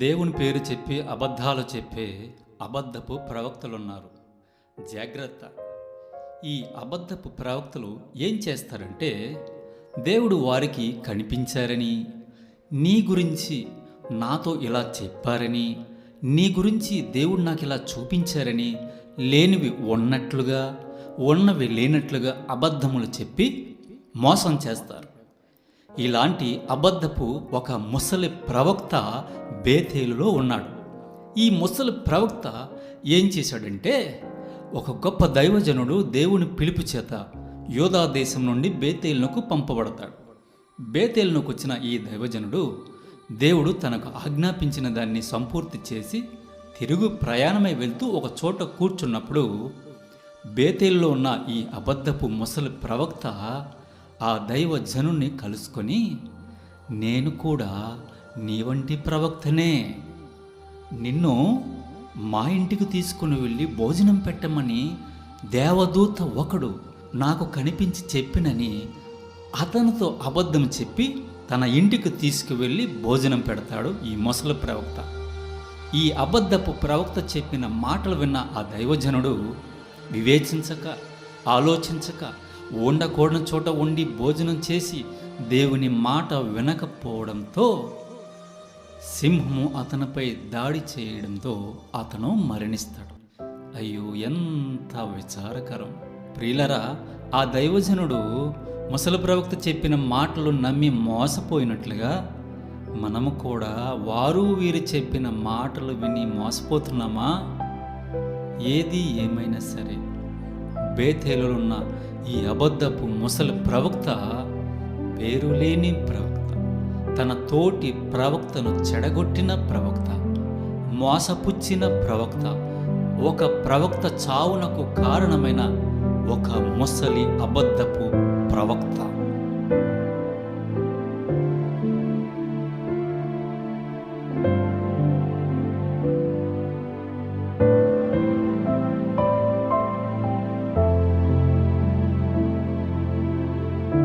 దేవుని పేరు చెప్పి అబద్ధాలు చెప్పే అబద్ధపు ప్రవక్తలున్నారు. జాగ్రత్త. ఈ అబద్ధపు ప్రవక్తలు ఏం చేస్తారంటే దేవుడు వారికి కనిపించారని నీ గురించి నాతో ఇలా చెప్పారని నీ గురించి దేవుడు నాకు ఇలా చూపించారని లేనివి ఉన్నట్లుగా ఉన్నవి లేనట్లుగా అబద్ధములు చెప్పి మోసం చేస్తారు. ఇలాంటి అబద్ధపు ఒక ముసలి ప్రవక్త బేతేలులో ఉన్నాడు. ఈ ముసలి ప్రవక్త ఏం చేశాడంటే ఒక గొప్ప దైవజనుడు దేవుని పిలుపు చేత యోధా దేశం నుండి బేతేలునకు పంపబడతాడు. బేతేలునకు వచ్చిన ఈ దైవజనుడు దేవుడు తనకు ఆజ్ఞాపించిన దాన్ని సంపూర్తి చేసి తిరుగు ప్రయాణమై వెళ్తూ ఒక చోట కూర్చున్నప్పుడు బేతేల్లో ఉన్న ఈ అబద్ధపు ముసలి ప్రవక్త ఆ దైవ జనుణ్ణి కలుసుకొని నేను కూడా నీ వంటి ప్రవక్తనే. నిన్ను మా ఇంటికి తీసుకుని వెళ్ళి భోజనం పెట్టమని దేవదూత ఒకడు నాకు కనిపించి చెప్పినని అతనితో అబద్ధం చెప్పి తన ఇంటికి తీసుకువెళ్ళి భోజనం పెడతాడు ఈ ముసలి ప్రవక్త. ఈ అబద్ధపు ప్రవక్త చెప్పిన మాటలు విన్న ఆ దైవజనుడు వివేచించక ఆలోచించక ఉండకూడని చోట ఉండి భోజనం చేసి దేవుని మాట వినకపోవడంతో సింహము అతనిపై దాడి చేయడంతో అతను మరణిస్తాడు. అయ్యో ఎంత విచారకరం. ప్రియులరా ఆ దైవజనుడు ముసలి ప్రవక్త చెప్పిన మాటలు నమ్మి మోసపోయినట్లుగా మనము కూడా వారు వీరు చెప్పిన మాటలు విని మోసపోతున్నామా? ఏది ఏమైనా సరే. బేతేలున్న ఈ అబద్ధపు ముసలి ప్రవక్త పేరు లేని ప్రవక్త. తన తోటి ప్రవక్తను చెడగొట్టిన ప్రవక్త మోసపుచ్చిన ప్రవక్త ఒక ప్రవక్త చావునకు కారణమైన ఒక ముసలి అబద్ధపు ప్రవక్త.